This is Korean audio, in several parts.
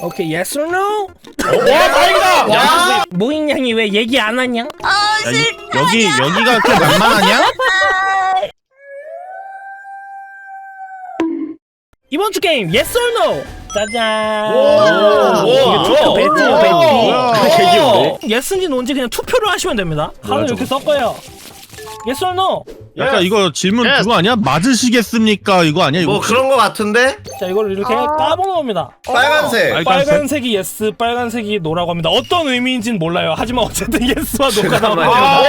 오케이 yes or no? 와 다행이다. 야. 모잉 양이 왜 얘기 안 하냐? 아 야, 이- 싫다. 여기 여기가 그렇게 만만하냐? 이번 주 게임 yes or no? 짜잔. 오. 이게 투표 배지요 오. 배지. 뭐야. 어, 예스인지 노인지 그냥 투표를 하시면 됩니다. 카드 이렇게. 섞어요. Yes or no? 약간 이거 질문 Yes. 그거 아니야? 맞으시겠습니까? 이거 아니야? 이거 뭐 그런 거 같은데? 자 이걸 이렇게 아. 까보놓습니다. 빨간색. 빨간색? 빨간색이 yes, 빨간색이 no라고 합니다. 어떤 의미인지는 몰라요. 하지만 어쨌든 yes와 no가 나와요. 나라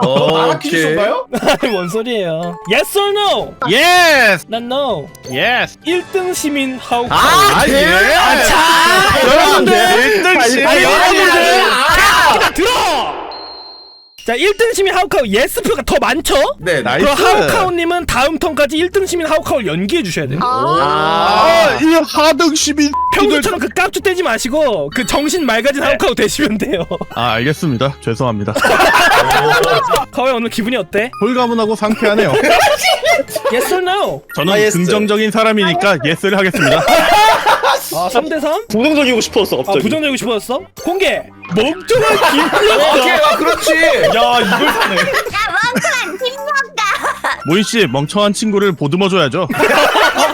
오케이. 퀴즈인가요? 아니 뭔 소리예요? yes or no? 예스! 난 no. 예스! 1등 시민 하우. 아, 예! 자, 여러분들. 1등씩! 아, 여러분들. 자, 들어. 자, 1등 시민 하우카우 예스 표가 더 많죠? 네, 나이스. 그럼 하우카우님은 다음 턴까지 1등 시민 하우카우를 연기해 주셔야 돼요. 아, 이 하등 시민 평소처럼 그 깝주 떼지 마시고 그 정신 맑아진 하우카우 되시면 돼요. 아 알겠습니다 죄송합니다 카와이 오늘 기분이 어때? 홀가분하고 상쾌하네요 Yes or no? 저는 아, 예스. 긍정적인 사람이니까 예스를 하겠습니다 아 3대 3? 부정적이고 싶었어 아 갑자기. 부정적이고 싶었어? 공개! 멍청한 김력! 오케이, 아 그렇지. 야 이걸 사네. 야 멍청한 김력가. 모인 씨 멍청한 친구를 보듬어줘야죠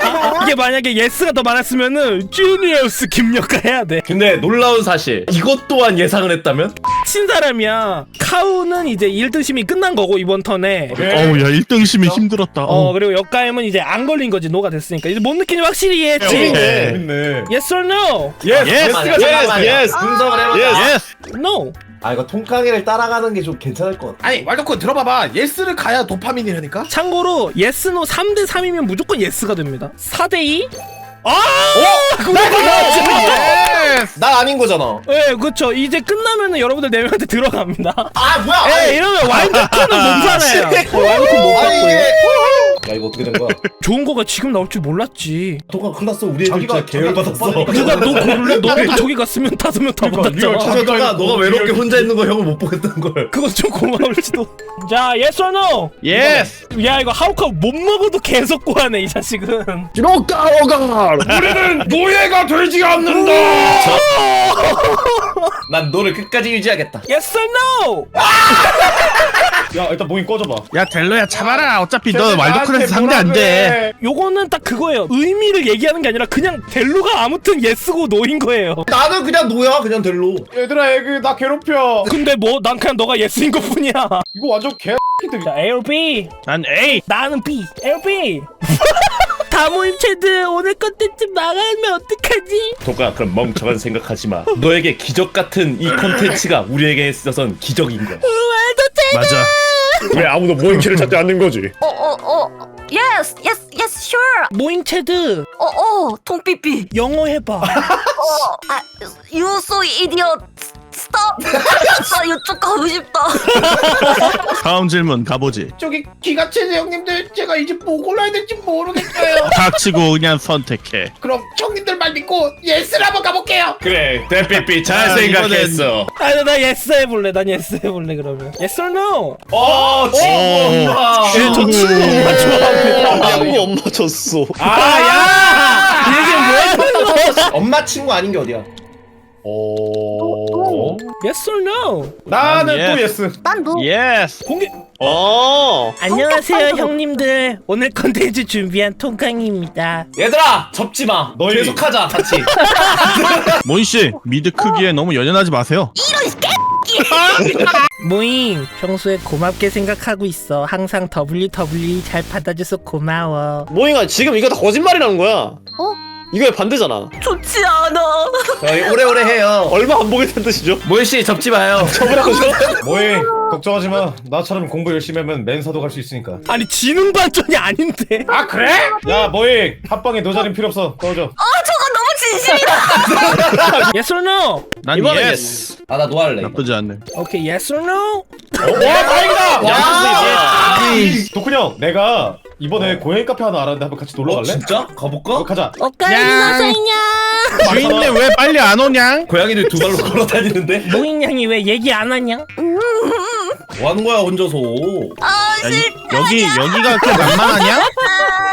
이게 만약에 예스가 더 많았으면은 주니어스 김력가 해야 돼. 근데 놀라운 사실 이것 또한 예상을 했다면? 친 사람이야. 카우는 이제 1등 심이 끝난 거고 이번 턴에. 어우 야 1등 시민 힘들었다 어 어. 그리고 역가임은 이제 안 걸린 거지 노가 됐으니까 이제 뭔 느낌인지 확실히 이해했지? 오케이. 재밌네. Yes or no? 예스. 예스. 잠깐만요. 예스. 분석을 해보자. 예스 No. 아 이거 통깡이를 따라가는 게 좀 괜찮을 것 같아. 아니 왈도코 들어봐봐. 예스를 가야 도파민이라니까. 참고로 no 3대 3이면 무조건 예스가 됩니다. 4대 2? 아! 예스 나 아닌 거잖아. 예, 그렇죠. 이제 끝나면은 여러분들 네 명한테 들어갑니다. 아 뭐야? 예, 이러면 와인드콘은 못 살아요. 어, 와인드콘 못 아니 받고요. 야 이거 어떻게 된 거야? 좋은 거가 지금 나올 줄 몰랐지. 통깡 클났어 우리 애들 자기가 진짜 계열 받았어. 누가 너 고를래? 너라도 저기 갔으면 다섯 명다 그러니까 받았잖아. 리얼 하다가 너가 외롭게 혼자 있는 거 형을 못 보겠다는 걸. 그건 좀 고마울지도. 자, yes or no? 예스 야, 이거 하우카우 못 먹어도 계속 고하네, 이 자식은. 우리는 노예가 되지 않는다. 난 너를 끝까지 유지하겠다. yes or no? 야 일단 모임 꺼져봐. 야 델로야 참아라 어차피 너 쟤네 나한테 상대 뭐라 안돼 그래. 요거는 딱 그거예요. 의미를 얘기하는 게 아니라 그냥 델로가 아무튼 예스고 노인 거예요. 나는 그냥 노야 그냥 델로. 얘들아 애기 나 괴롭혀. 근데 뭐, 난 그냥 너가 예스인 것 뿐이야. 이거 완전 개X들. 자, A or B? 난 A 나는 B. A or B? 다 모임 체드 오늘 컨텐츠 망하면 어떡하지? 도가 그럼 멍청한 생각하지 마. 너에게 기적 같은 이 콘텐츠가 우리에게 있어서는 기적인 거야. 체 맞아 왜 아무도 모임키를 찾지 않는 거지? 어 어 어. Yes yes yes sure. 모임 체드 어어 통삐삐. 영어 해봐. 어. 아 you so idiot. Stop. 나 이쪽 가고 싶다. 다음 질문 가보지 저기 기가체제 형님들 제가 이제 뭐 골라야 될지 모르겠어요. 닥치고 그냥 선택해 그럼 형님들 말 믿고 예스를 한번 가볼게요. 그래, 대삐삐 잘 아, 생각했어. 아니 나 예스 해볼래. 난 예스 해볼래 그러면. Yes or no? 어, 친구 엄마. 예, 저 친구 엄마 좋아합니다. 친구 엄마 졌어. 아야! 이게 뭐야? 엄마 친구 아닌 게 어디야? 오. Yes or no? 나는 난또 예스. 난 너. 예스 공개. 어. 안녕하세요 형님들. 오늘 컨텐츠 준비한 통강입니다. 얘들아 접지 마. 너희- 계속하자 같이. 모인씨 미드 크기에 너무 연연하지 마세요 모임 평소에 고맙게 생각하고 있어. 항상 WWE 잘 받아줘서 고마워. 모잉아 지금 이거 다 거짓말이라는 거야 어? 이거의 반대잖아 좋지 않아. 저희 오래오래 해요. 얼마 안 보게 된 뜻이죠? 모인 씨 접지 마요. 뭐해? 걱정하지 마. 나처럼 공부 열심히 하면 맨사도 갈 수 있으니까. 아니 지능 반전이 아닌데. 아 그래? 야 뭐해? 합방에 너 자린 필요 없어. 꺼져. 아 저거 너무 진심이다. Yes or no? 난 이번엔 예스 아나 노할래. 나쁘지 않네 오케이 yes or no? 와 다행이다. 와. 도쿤 형, 내가 이번에 고양이 카페 하나 알았는데 한번 같이 놀러 어 갈래? 진짜? 어, 가볼까? 가자. 오카리나사이냐. 주인님 왜 빨리 안 오냐 고양이들 두 발로 걸어 다니는데? 모잉 양이 왜 얘기 안 하냐? 뭐 하는 거야 혼자서? 아 야, 이-. 여기 여기가 그렇게 만만하냐 아.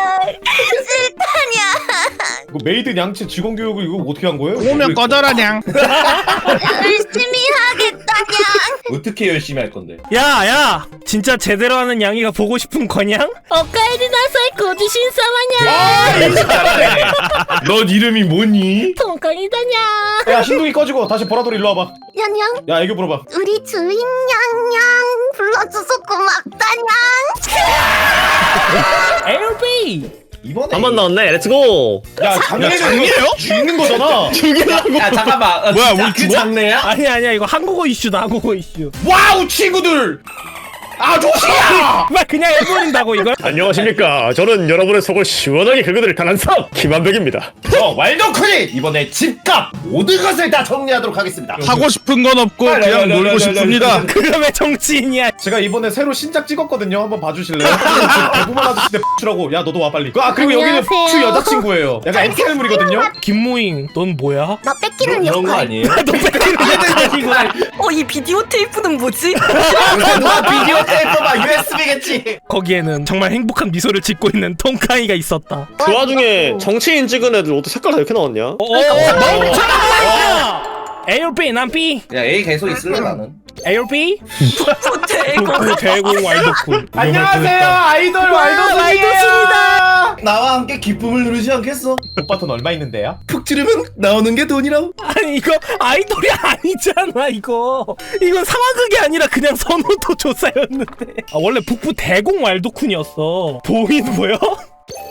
이거 메이드 양치 직원 교육을 이거 어떻게 한 거예요? 오면 꺼져라냥. 열심히 하겠다냥. 어떻게 열심히 할 건데? 야, 야, 진짜 제대로 하는 양이가 보고 싶은 거냥? 어까이드 나서의 거주 신사마냥. 넌 이름이 뭐니? 통깡이다냥. 야 신동이 꺼지고 다시 보라돌이 일로 와봐 냥냥. 야 애교 물어봐 우리 주인 냥냥 불러줘서 고맙다냥. LB! 이번에 한 번 나왔네 렛츠고 야 장례는 장례요? 죽는 거잖아 야 잠깐만. 아, 뭐야, 진짜 우리 그 죽어? 장래야? 아니, 아니야, 이거 한국어 이슈다, 한국어 이슈. 와우 친구들 아저씨야 막 그냥 해버린다고, 이걸? 안녕하십니까 저는 여러분의 속을 시원하게 긁어드릴 강한 사 김한백입니다 저 왈도크니 이번에 집값 모든 것을 다 정리하도록 하겠습니다. 하고 싶은 건 없고 그냥 놀고 싶습니다. 그가 왜 정치인이야? 제가 이번에 새로 신작 찍었거든요 한번 봐주실래요? 대부만 아저씨 내 X라고 야 너도 와 빨리 아 그리고 여기는 안녕하세요. X 여자친구예요 약간 엑셀물이거든요 김모잉, 넌 뭐야? 나 뺏기는 이런 거 역할. 아니에요? 어 이 비디오 테이프는 뭐지? 누가 비디오 테이프가 USB겠지. 거기에는 정말 행복한 미소를 짓고 있는 통카이가 있었다. 그 와중에 정치인 찍은 애들 어떻게 색깔 다 이렇게 나왔냐 어, 멈춰라! AOB, 난 B. 야 A 계속 있을래 나는. AOB? 대공. 대공 왈도쿤. 안녕하세요 아이돌 왈도스입니다. 나와 함께 기쁨을 누리지 않겠어? 오빠 돈 얼마 있는데요? 푹 찌르면 나오는 게 돈이라고. 아니 이거 아이돌이 아니잖아 이거. 이건 상황극이 아니라 그냥 선호도 조사였는데. 아 원래 북부 대공 왈도쿤이었어. 보인 보여?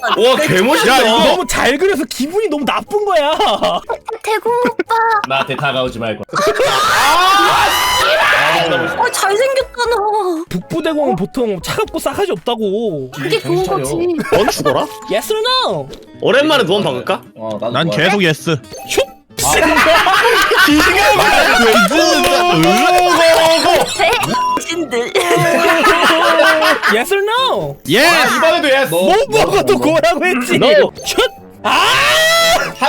와 개멋있다. 야 이거 너무 잘 그려서 기분이 너무 나쁜 거야. 대공 오빠. 나한테 다가오지 말고. 너. 북부 대공은 보통 차갑고 싸가지 없다고. 그게 좋은 거지. 넌 죽어라? Yes or no? 오랜만에 누원 박을까? 어 나도. 난 좋아. 계속 예스. 슉. 신들. yes or no? 예. 아 이번에도 예스 못 먹어도 고라고 했지. No. 슛. 아!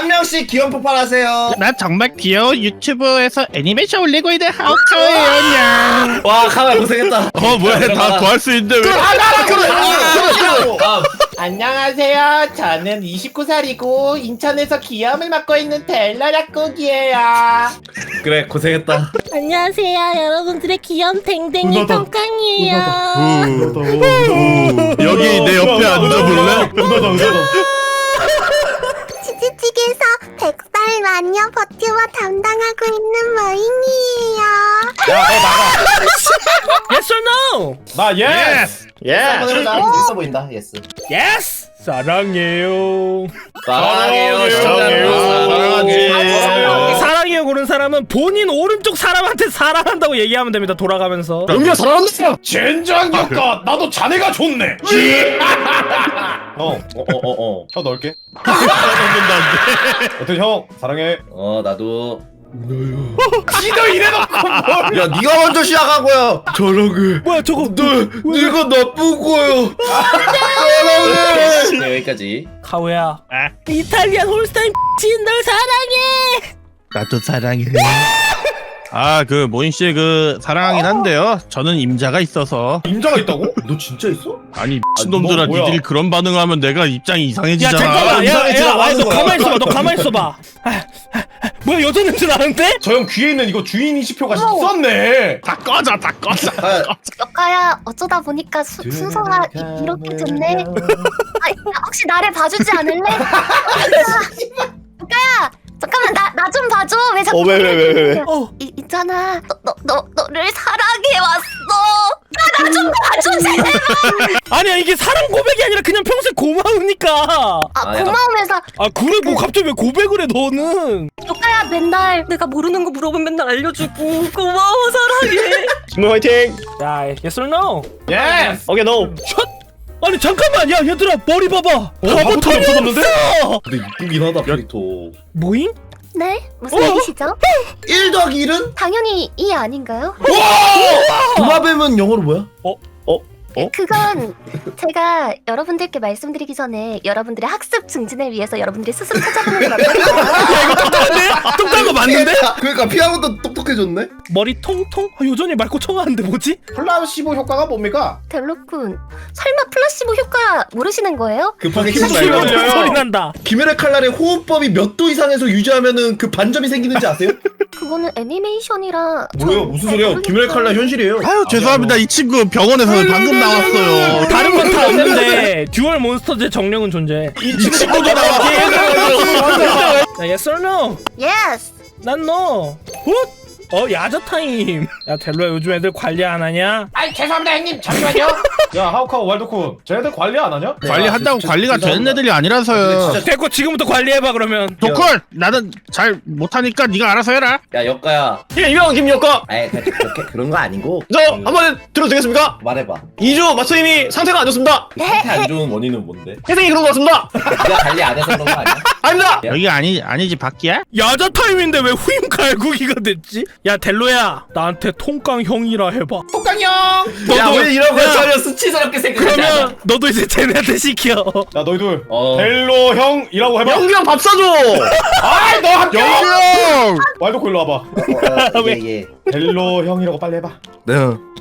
한 명씩 기원 폭발하세요. 나 정말 귀여운 유튜브에서 애니메이션 올리고 있는 하우카예요. 와 카메라 고생했다. 어 뭐야 다더할수 있는데 왜? 아, 안녕하세요. 저는 29살이고 인천에서 기염을 맡고 있는 텔러 약국이에요. 그래 고생했다. 안녕하세요 여러분들의 귀염 댕댕이. 통깡이에요. 여기 내 옆에 앉아볼래? 마녀 버튜버 담당하고 있는 머잉이에요. yes or no? 나 예스 예 해보자. 있어 보인다. 예스. yes. 사랑해요. 사랑해요. 사랑해요. 사랑해요. 고른 사람은 본인 오른쪽 사람한테 사랑한다고 얘기하면 됩니다. 돌아가면서. 은비야 사랑한다 젠장 효과 나도 자네가 좋네 형, 어어어 어. 혀 넣을게 여튼 형 사랑해 어 나도. 지도 이래놓고 뭘 야 네가 먼저 시작하고요. 저러게. 뭐야 저거? 너 네가 나쁜 거요. 네 여기까지. 카오야. 이탈리안 홀스타인 진널 사랑해. 나도 사랑해. 아 그 모인 씨의 그 사랑하긴 한데요. 저는 임자가 있어서 임자가 있다고? 너 진짜 있어? 아니 미친놈들아 너 뭐야? 니들이 그런 반응하면 내가 입장이 야 이상해지잖아. 잠깐만. 야, 이상해지라고 야, 야, 너. 가만 있어봐. 너 가만 있어봐. 아, 아, 아, 뭐야 여자 냄새 나는데? 저 형 귀에 있는 이거 주인 인식표가 있었네 다 꺼져 다 꺼져. 아, 역가야 어쩌다 보니까 수, 순서가 이, 이렇게 됐네. 아, 야, 혹시 나를 봐주지 않을래? 역가야 잠깐만 나 나 좀 봐줘. 왜 자꾸 어, 왜, 왜, 왜, 왜? 어. 이, 있잖아 너, 너, 너 너 를 사랑해 왔어. 나 좀 봐줘 제발. 아니야 이게 사랑 고백이 아니라 그냥 평소에 고마우니까. 아 아, 약간- 고마움에서 아 그래 뭐 갑자기 왜 고백을 해 너는? 역가야 맨날 내가 모르는 거 물어보면 맨날 알려주고 고마워 사랑해. 신문 화이팅 야 yes or no? 예스 오케이 노 첫. 아니 잠깐만 야 얘들아 머리 봐봐. 바보 바보 털이 털이 없어졌는데? 없어. 근데 이쁘긴 하다 캐릭터. 뭐임? 네 무슨 어? 얘기시죠? 1 더하기 1은? 당연히 이 아닌가요? 도마뱀은 영어로 뭐야? 어? 그건 제가 여러분들께 말씀드리기 전에 여러분들의 학습 증진을 위해서 여러분들이 스스로 찾아보는. 야 이거 똑똑한데? 똑똑한 거 맞는데? 그러니까 피아노도 똑똑해졌네. 머리 통통? 아, 여전히 맑고 청아한데 뭐지? 플라시보 효과가 뭡니까? 델로쿤 설마 플라시보 효과 모르시는 거예요? 급하게 키스 치지 키스 말고. 걸려요. 소리 난다. 김열의 칼날의 호흡법이 몇 도 이상에서 유지하면은 그 반점이 생기는지 아세요? 그거는 애니메이션이라 뭐예요? 전 무슨 잘 소리야? 김열의 칼날 현실이에요. 아유 죄송합니다 이 친구 병원에서 방금 나왔어요 다른 건 다 없는데 듀얼 몬스터즈의 정령은 존재. 이 친구도 나왔어 자, yes or no? 예스 난 no. 훗! 어, 야자 타임. 야, 델로야 요즘 애들 관리 안 하냐? 아이 죄송합니다 형님 잠시만요. 야 하우카우 왈도쿤 쟤네들 관리 안 하냐? 관리한다고 저- 관리가. 되는 애들이 아니라서요 진짜 됐고 지금부터 관리해봐 그러면. 도컬 나는 잘 못하니까 네가 알아서 해라 야 역가야. 예, 이병헌 김여과. 아이 그- 그렇게 그런 거 아니고. 저 한번 들어도 되겠습니까? 말해봐. 2주 마초님이 상태가 안 좋습니다. 상태 안 좋은 원인은 뭔데? 회생이 그런 것 같습니다. 네가 관리 안 해서 그런 거 아니야? 아닙니다. 여기 아니 아니지 밖이야? 야자 타임인데 왜 후임 갈구기가 됐지? 야, 델로야. 나한테 통깡 형이라 해봐. 똑강형. 야, 너도- 왜 이런 거 야, 전혀 수치스럽게 생각하지. 그러면 너도 이제 쟤네한테 시켜. 야 너희들 어. 델로 형이라고 해봐. 영규 형 밥 사줘. 아이 너 합격. 영규 왈도쿤 일로 와봐. 어, 예, 예. 델로 형이라고 빨리 해봐. 네.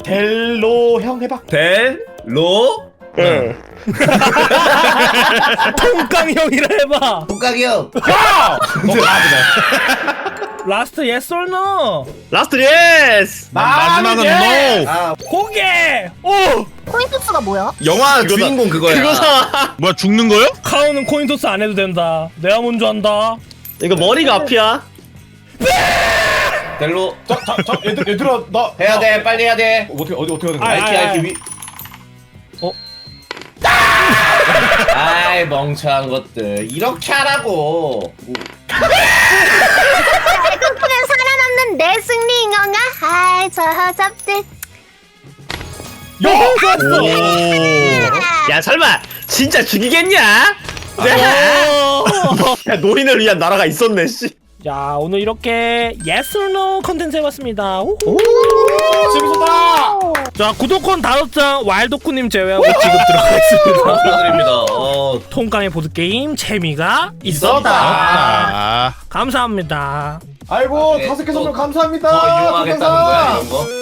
델로 형 해봐. 델로 예. 통깡 형이라 해봐. 독각이 형. 야! 너 가보자. 라스트 yes or no? 라스트 예스. 마지막은 예. no 아 고개! 오! 코인 토스가 뭐야? 영화 주인공 그거야. 그거 사. 뭐야 죽는 거요? 카우는 코인 토스 안 해도 된다. 내가 먼저 한다. 이거 머리가 앞이야. 델로 자 자 자 얘들 얘들아 나 해야 돼 빨리 해야 돼. 어, 어떻게 어디 어떻게 아, 거야? 알키 알키 위. 어? 아이 멍청한 것들 이렇게 하라고. 그냥 살아남는 내 승리 인형아 아이 저 허접들 야! 좋았어! 야 설마 진짜 죽이겠냐? 어. 야 노인을 위한 나라가 있었네 씨. 자, 오늘 이렇게 yes or no 컨텐츠 해봤습니다. 오. 재밌었다. 자, 구독권 다섯 장 와일드쿠님 제외하고 지금 들어가겠습니다. 축하드립니다. 어 통깡의 보드 게임 재미가 있었다. 아 감사합니다. 아이고 네, 다섯 개 또- 선물 감사합니다. 더 이용하겠다는 거야 이런 거.